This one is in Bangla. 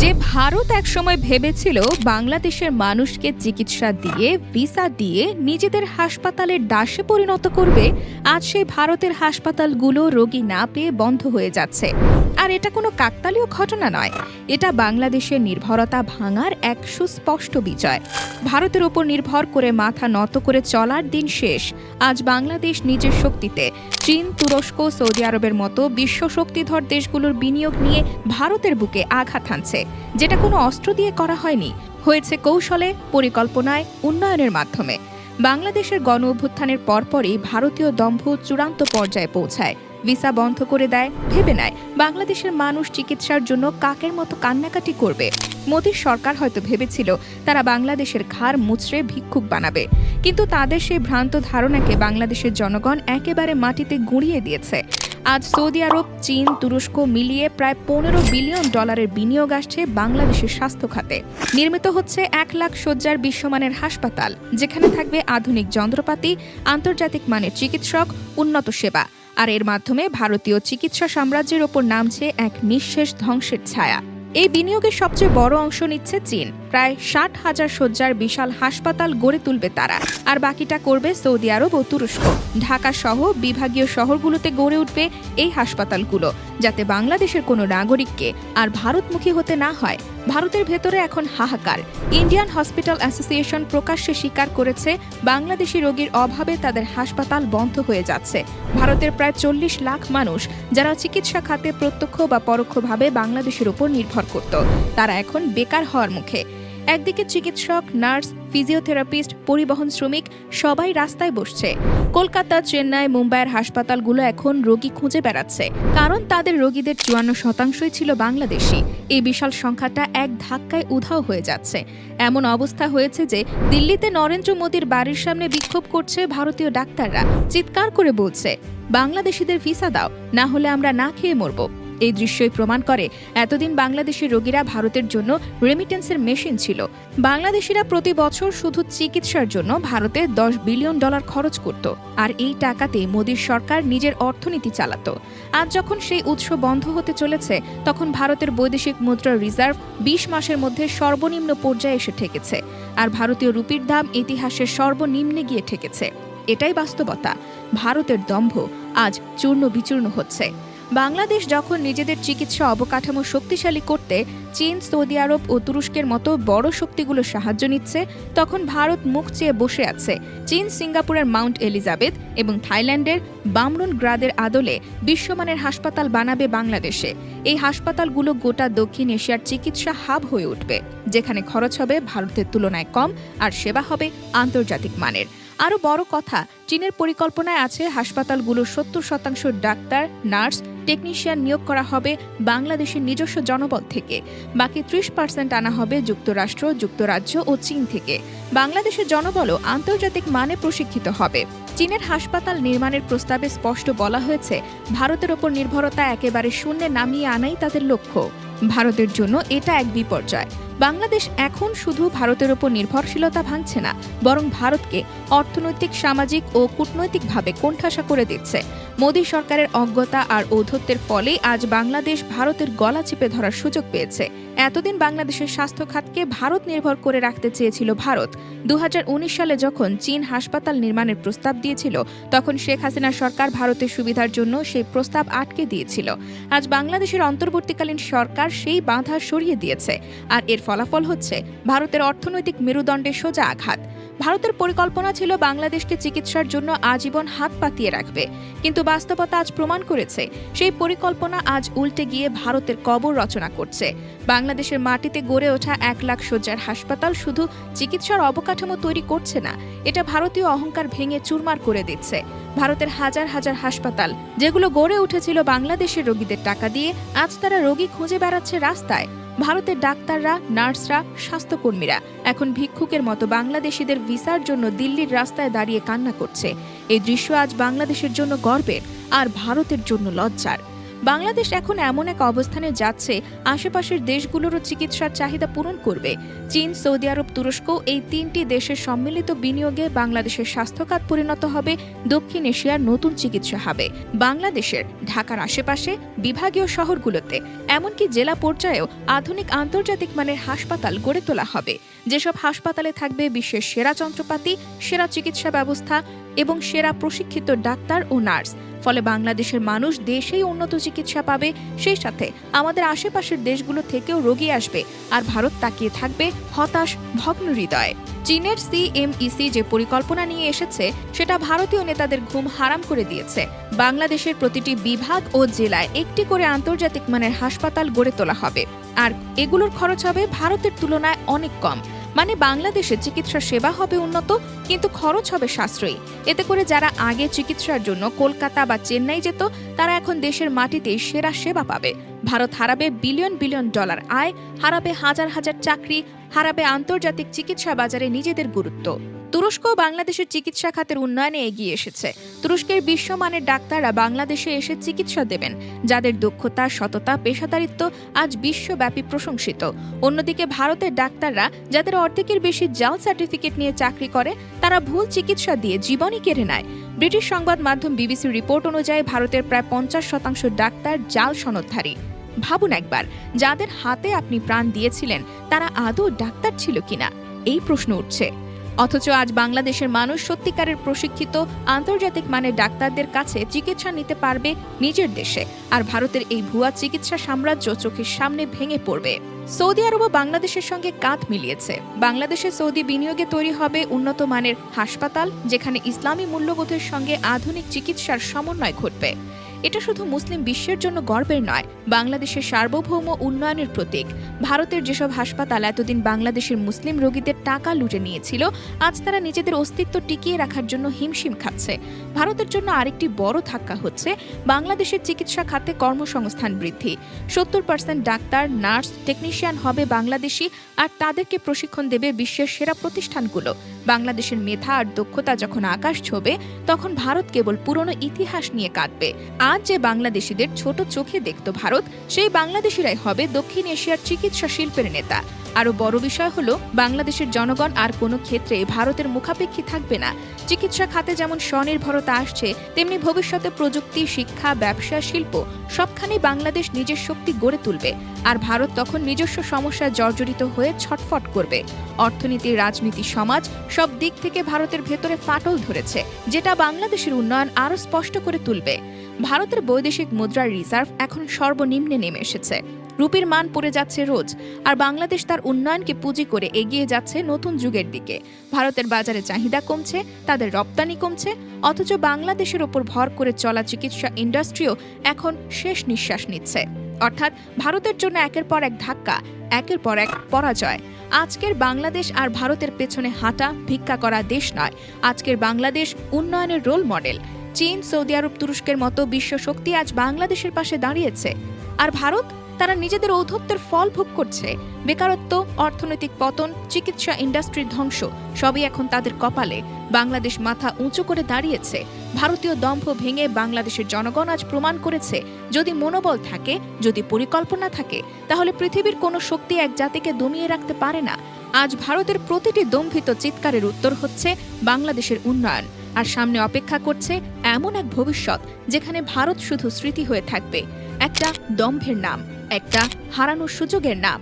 যে ভারত একসময় ভেবেছিল বাংলাদেশের মানুষকে চিকিৎসা দিয়ে, ভিসা দিয়ে নিজেদের হাসপাতালের দাসে পরিণত করবে, আজ সেই ভারতের হাসপাতালগুলো রোগী না পেয়ে বন্ধ হয়ে যাচ্ছে। আর এটা কোনো কাকতালীয় ঘটনা নয়। এটা বাংলাদেশের নির্ভরতা ভাঙার এক সুস্পষ্ট বিজয়। ভারতের ওপর নির্ভর করে মাথা নত করে চলার দিন শেষ। আজ বাংলাদেশ নিজের শক্তিতে, চীন, তুরস্ক, সৌদি আরবের মতো বিশ্ব শক্তিধর দেশগুলোর বিনিয়োগ নিয়ে ভারতের বুকে আঘাত হানছে, যেটা কোনো অস্ত্র দিয়ে করা হয়নি। হয়েছে কৌশলে, পরিকল্পনায়, উন্নয়নের মাধ্যমে। বাংলাদেশের গণ অভ্যুত্থানের পরপরই ভারতীয় দম্ভ চূড়ান্ত পর্যায়ে পৌঁছায়। ভিসা বন্ধ করে দেয়, ভেবে নেয় বাংলাদেশের মানুষ চিকিৎসার জন্য কাকের মতো কান্নাকাটি করবে। মোদীর সরকার হয়তো ভেবেছিল তারা বাংলাদেশের ঘাড় মুচড়ে ভিক্ষুক বানাবে। কিন্তু তাদের সেই ভ্রান্ত ধারণাকে বাংলাদেশের জনগণ একেবারে মাটিতে গুঁড়িয়ে দিয়েছে। আজ সৌদি আরব, চীন, তুরস্ক মিলিয়ে প্রায় পনেরো বিলিয়ন ডলারের বিনিয়োগ আসছে বাংলাদেশের স্বাস্থ্য খাতে। নির্মিত হচ্ছে এক লাখ শয্যার বিশ্বমানের হাসপাতাল, যেখানে থাকবে আধুনিক যন্ত্রপাতি, আন্তর্জাতিক মানের চিকিৎসক, উন্নত সেবা। আর এর মাধ্যমে ভারতীয় চিকিৎসা সাম্রাজ্যের ওপর নামছে এক নিঃশেষ ধ্বংসের ছায়া। এই বিনিয়োগের সবচেয়ে বড় অংশ নিচ্ছে চীন। প্রায় ষাট হাজার শয্যার বিশাল হাসপাতাল গড়ে তুলবে তারা। আর বাকিটা করবে সৌদি আরব ও তুরস্ক। ঢাকা সহ বিভাগীয় শহরগুলোতে গড়ে উঠবে এই হাসপাতালগুলো। যাতে বাংলাদেশের কোনো নাগরিককে আর ভারতমুখী হতে না হয়। ভারতের ভেতরে এখন হাহাকার। ইন্ডিয়ান হসপিটাল অ্যাসোসিয়েশন প্রকাশ্যে স্বীকার করেছে, বাংলাদেশি রোগীর অভাবে তাদের হাসপাতাল বন্ধ হয়ে যাচ্ছে। ভারতের প্রায় চল্লিশ লাখ মানুষ যারা চিকিৎসা খাতে প্রত্যক্ষ বা পরোক্ষভাবে বাংলাদেশের উপর নির্ভর করত, তারা এখন বেকার হওয়ার মুখে। একদিকে চিকিৎসক, নার্স, ফিজিওথেরাপিস্ট, পরিবহন শ্রমিক, সবাই রাস্তায় বসছে। কলকাতা, চেন্নাই, মুম্বাইয়ের হাসপাতালগুলো এখন রোগী খুঁজে বেড়াচ্ছে। কারণ তাদের রোগীদের চুয়ান্ন শতাংশই ছিল বাংলাদেশি। এই বিশাল সংখ্যাটা এক ধাক্কায় উধাও হয়ে যাচ্ছে। এমন অবস্থা হয়েছে যে দিল্লিতে নরেন্দ্র মোদীর বাড়ির সামনে বিক্ষোভ করছে ভারতীয় ডাক্তাররা। চিৎকার করে বলছে, বাংলাদেশিদের ভিসা দাও, না হলে আমরা না খেয়ে মরব। এই দৃশ্যই প্রমাণ করে, এতদিন বাংলাদেশি রোগীরা ভারতের জন্য রেমিটেন্সের মেশিন ছিল। বাংলাদেশিরা প্রতি বছর শুধু চিকিৎসার জন্য ভারতে দশ বিলিয়ন ডলার খরচ করত। আর এই টাকাতে মোদীর সরকার নিজের অর্থনীতি চালাত। আজ যখন সেই উৎস বন্ধ হতে চলেছে, তখন ভারতের বৈদেশিক মুদ্রার রিজার্ভ বিশ মাসের মধ্যে সর্বনিম্ন পর্যায়ে এসে ঠেকেছে। আর ভারতীয় রুপির দাম ইতিহাসের সর্বনিম্নে গিয়ে ঠেকেছে। এটাই বাস্তবতা। ভারতের দম্ভ আজ চূর্ণ বিচূর্ণ হচ্ছে। বাংলাদেশ যখন নিজেদের চিকিৎসা অবকাঠামো শক্তিশালী করতে চীন, সৌদি আরব ও তুরস্কের মতো বড় শক্তিগুলো সাহায্য নিচ্ছে, তখন ভারত মুখ চেয়ে বসে আছে। চীন, সিঙ্গাপুরের মাউন্ট এলিজাবেথ এবং থাইল্যান্ডের বামরুন গ্রাদের আদলে বিশ্বমানের হাসপাতাল বানাবে বাংলাদেশে। এই হাসপাতালগুলো গোটা দক্ষিণ এশিয়ার চিকিৎসা হাব হয়ে উঠবে, যেখানে খরচ হবে ভারতের তুলনায় কম আর সেবা হবে আন্তর্জাতিক মানের। আরও বড় কথা, চীনের পরিকল্পনায় আছে হাসপাতালগুলোর সত্তর শতাংশ ডাক্তার, নার্স টেকনিশিয়ান নিয়োগ করা হবে বাংলাদেশের নিজস্ব জনবল থেকে। বাকি ত্রিশ পার্সেন্ট আনা হবে যুক্তরাষ্ট্র, যুক্তরাজ্য ও চীন থেকে। বাংলাদেশের জনবলও আন্তর্জাতিক মানে প্রশিক্ষিত হবে। চীনের হাসপাতাল নির্মাণের প্রস্তাবে স্পষ্ট বলা হয়েছে, ভারতের ওপর নির্ভরতা একেবারে শূন্যে নামিয়ে আনাই তাদের লক্ষ্য। ভারতের জন্য এটা এক বিপর্যয়। বাংলাদেশ এখন শুধু ভারতের ওপর নির্ভরশীলতা ভাঙছে না, বরং ভারতকে অর্থনৈতিক, সামাজিক ও কূটনৈতিকভাবে কোণঠাসা করে দিচ্ছে। মোদী সরকারের অজ্ঞতা আর ঔদ্ধত্যের ফলেই আজ বাংলাদেশ ভারতের গলা চিপে ধরার সুযোগ পেয়েছে। এতদিন বাংলাদেশের স্বাস্থ্য খাতকে ভারত নির্ভর করে রাখতে চেয়েছিল ভারত। দু হাজার উনিশ সালে যখন চীন হাসপাতাল নির্মাণের প্রস্তাব দিয়েছিল, তখন শেখ হাসিনা সরকার ভারতের সুবিধার জন্য সেই প্রস্তাব আটকে দিয়েছিল। আজ বাংলাদেশের অন্তর্বর্তীকালীন সরকার সেই বাধা সরিয়ে দিয়েছে। আর এর ফলাফল হচ্ছে ভারতের অর্থনৈতিক মেরুদণ্ডে সোজা আঘাত। ভারতের পরিকল্পনা ছিল বাংলাদেশকে চিকিৎসার জন্য আজীবন হাত পাতিয়ে রাখবে। কিন্তু বাস্তবতা আজ প্রমাণ করেছে, সেই পরিকল্পনা আজ উল্টে গিয়ে ভারতের কবর রচনা করছে। বাংলাদেশের মাটিতে গড়ে ওঠা এক লাখ শয্যার হাসপাতাল শুধু চিকিৎসার অবকাঠামো তৈরি করছে না, এটা ভারতীয় অহংকার ভেঙে চুরমার করে দিচ্ছে। ভারতের হাজার হাজার হাসপাতাল, যেগুলো গড়ে উঠেছিল বাংলাদেশের রোগীদের টাকা দিয়ে, আজ তারা রোগী খুঁজে বেড়াচ্ছে রাস্তায়। ভারতের ডাক্তাররা, নার্সরা, স্বাস্থ্যকর্মীরা এখন ভিক্ষুকের মতো বাংলাদেশিদের ভিসার জন্য দিল্লির রাস্তায় দাঁড়িয়ে কান্না করছে। এই দৃশ্য আজ বাংলাদেশের জন্য গর্বের আর ভারতের জন্য লজ্জার। বাংলাদেশ এখন এমন এক অবস্থানে যাচ্ছে, আশেপাশের দেশগুলোরও চিকিৎসার চাহিদা পূরণ করবে। চীন, সৌদি আরব, তুরস্ক এই তিনটি দেশের সম্মিলিত বিনিয়োগে বাংলাদেশের স্বাস্থ্যখাত পরিণত হবে, দক্ষিণ এশিয়ার নতুন চিকিৎসা হবে। বাংলাদেশের, ঢাকার আশেপাশে, বিভাগীয় শহরগুলোতে, এমনকি জেলা পর্যায়েও আধুনিক আন্তর্জাতিক মানের হাসপাতাল গড়ে তোলা হবে। যেসব হাসপাতালে থাকবে বিশ্বের সেরা যন্ত্রপাতি, সেরা চিকিৎসা ব্যবস্থা এবং সেরা প্রশিক্ষিত ডাক্তার ও নার্স। ফলে বাংলাদেশের মানুষ দেশেই উন্নত চিকিৎসা পাবে, সেই সাথে আমাদের আশেপাশের দেশগুলো থেকেও রোগী আসবে আর ভারত তাকিয়ে থাকবে হতাশ, ভগ্ন হৃদয়। চীনের সিএমইসি যে পরিকল্পনা নিয়ে এসেছে, সেটা ভারতীয় নেতাদের ঘুম হারাম করে দিয়েছে। বাংলাদেশের প্রতিটি বিভাগ ও জেলায় একটি করে আন্তর্জাতিক মানের হাসপাতাল গড়ে তোলা হবে। আর এগুলোর খরচ হবে ভারতের তুলনায় অনেক কম। মানে বাংলাদেশে চিকিৎসা সেবা হবে উন্নত, কিন্তু খরচ হবে সাশ্রয়ী। এতে করে যারা আগে চিকিৎসার জন্য কলকাতা বা চেন্নাই যেত, তারা এখন দেশের মাটিতেই সেরা সেবা পাবে। ভারত হারাবে বিলিয়ন বিলিয়ন ডলার আয়, হারাবে হাজার হাজার চাকরি, হারাবে আন্তর্জাতিক চিকিৎসা বাজারে নিজেদের গুরুত্ব। তুরস্ক বাংলাদেশের চিকিৎসা খাতের উন্নয়নে এগিয়ে এসেছে। তুরস্কের বিশ্বমানের ডাক্তাররা বাংলাদেশে এসে চিকিৎসা দেবেন, যাদের দক্ষতা, সততা, পেশাদারিত্ব আজ বিশ্বব্যাপী প্রশংসিত। অন্যদিকে ভারতের ডাক্তাররা যাদের অর্ধেকের বেশি জাল সার্টিফিকেট নিয়ে চাকরি করে, তারা ভুল চিকিৎসা দিয়ে জীবনই কেড়ে নেয়। ব্রিটিশ সংবাদ মাধ্যম বিবিসির রিপোর্ট অনুযায়ী ভারতের প্রায় পঞ্চাশ শতাংশ ডাক্তার জাল সনদধারী। ভাবুন একবার, যাদের হাতে আপনি প্রাণ দিয়েছিলেন, তারা আদৌ ডাক্তার ছিল কিনা? এই প্রশ্ন উঠছে। অথচ আজ বাংলাদেশের মানুষ সত্যিকারের প্রশিক্ষিত, আন্তর্জাতিক মানের ডাক্তারদের কাছে চিকিৎসা নিতে পারবে নিজের দেশে। আর ভারতের এই ভুয়া চিকিৎসা সাম্রাজ্য চোখের সামনে ভেঙে পড়বে। সৌদি আরবও বাংলাদেশের সঙ্গে কাঁধ মিলিয়েছে। বাংলাদেশে সৌদি বিনিয়োগে তৈরি হবে উন্নত মানের হাসপাতাল, যেখানে ইসলামী মূল্যবোধের সঙ্গে আধুনিক চিকিৎসার সমন্বয় ঘটবে। এটা শুধু মুসলিম বিশ্বের জন্য গর্বের নয়, বাংলাদেশের সার্বভৌম উন্নয়নের প্রতীক। ভারতের যেসব হাসপাতাল এতদিন বাংলাদেশের মুসলিম রোগীদের টাকা লুটে নিয়েছিল, আজ তারা নিজেদের অস্তিত্ব টিকিয়ে রাখার জন্য হিমশিম খাচ্ছে। ভারতের জন্য আরেকটি বড় ধাক্কা হচ্ছে, বাংলাদেশের চিকিৎসা খাতে কর্মসংস্থান বৃদ্ধি। সত্তর পার্সেন্ট ডাক্তার, নার্স, টেকনিশিয়ান হবে বাংলাদেশি, আর তাদেরকে প্রশিক্ষণ দেবে বিশ্বের সেরা প্রতিষ্ঠানগুলো। বাংলাদেশের মেধা আর দক্ষতা যখন আকাশ ছোবে, তখন ভারত কেবল পুরনো ইতিহাস নিয়ে কাঁদবে। আজ যে বাংলাদেশিদের ছোট চোখে দেখত ভারত, সেই বাংলাদেশিরাই হবে দক্ষিণ এশিয়ার চিকিৎসা শিল্পের নেতা। আরও বড় বিষয় হলো, বাংলাদেশের জনগণ আর কোনো ক্ষেত্রে ভারতের মুখাপেক্ষী থাকবে না। চিকিৎসা খাতে যেমন স্বনির্ভরতা আসছে, তেমনি ভবিষ্যতে প্রযুক্তি, শিক্ষা, ব্যবসা, শিল্প সবখানেই বাংলাদেশ নিজের শক্তি গড়ে তুলবে। আর ভারত তখন নিজস্ব সমস্যায় জর্জরিত হয়ে ছটফট করবে। অর্থনীতি, রাজনীতি, সমাজ সব দিক থেকে ভারতের ভেতরে ফাটল ধরেছে, যেটা বাংলাদেশের উন্নয়ন আরও স্পষ্ট করে তুলবে। ভারতের বৈদেশিক মুদ্রার রিজার্ভ এখন সর্বনিম্নে নেমে এসেছে। রুপির মান পড়ে যাচ্ছে রোজ, আর বাংলাদেশ তার উন্নয়নকে পুঁজি করে এগিয়ে যাচ্ছে নতুন যুগের দিকে। ভারতের বাজারে চাহিদা কমছে, তাদের রপ্তানি কমছে, অথচ বাংলাদেশের ওপর ভর করে চলা চিকিৎসা ইন্ডাস্ট্রিও এখন শেষ নিঃশ্বাস নিচ্ছে। অর্থাৎ ভারতের জন্য একের পর এক ধাক্কা, একের পর এক পরাজয়। আজকের বাংলাদেশ আর ভারতের পেছনে হাঁটা, ভিক্ষা করা দেশ নয়, আজকের বাংলাদেশ উন্নয়নের রোল মডেল চীন, সৌদি আরব তুরস্কের মতো বিশ্ব শক্তি আজ বাংলাদেশের পাশে দাঁড়িয়েছে। আর ভারত, তারা নিজেদের ঔদ্ধত্যের ফল ভোগ করছে। বেকারত্ব, অর্থনৈতিক পতন, চিকিৎসা ইন্ডাস্ট্রির ধ্বংস, সবই এখন তাদের কপালে। বাংলাদেশ মাথা উঁচু করে দাঁড়িয়েছে। ভারতীয় দম্ভ ভেঙে বাংলাদেশের জনগণ আজ প্রমাণ করেছে, যদি মনোবল থাকে, যদি পরিকল্পনা থাকে, তাহলে পৃথিবীর কোনো শক্তি এক জাতিকে দমিয়ে রাখতে পারে না। আজ ভারতের প্রতিটি দম্ভিত চিৎকারের উত্তর হচ্ছে বাংলাদেশের উন্নয়ন। আর সামনে অপেক্ষা করছে এমন এক ভবিষ্যৎ যেখানে ভারত শুধু স্মৃতি হয়ে থাকবে, একটা দম্ভের নাম, একটা হারানোর সুযোগের নাম।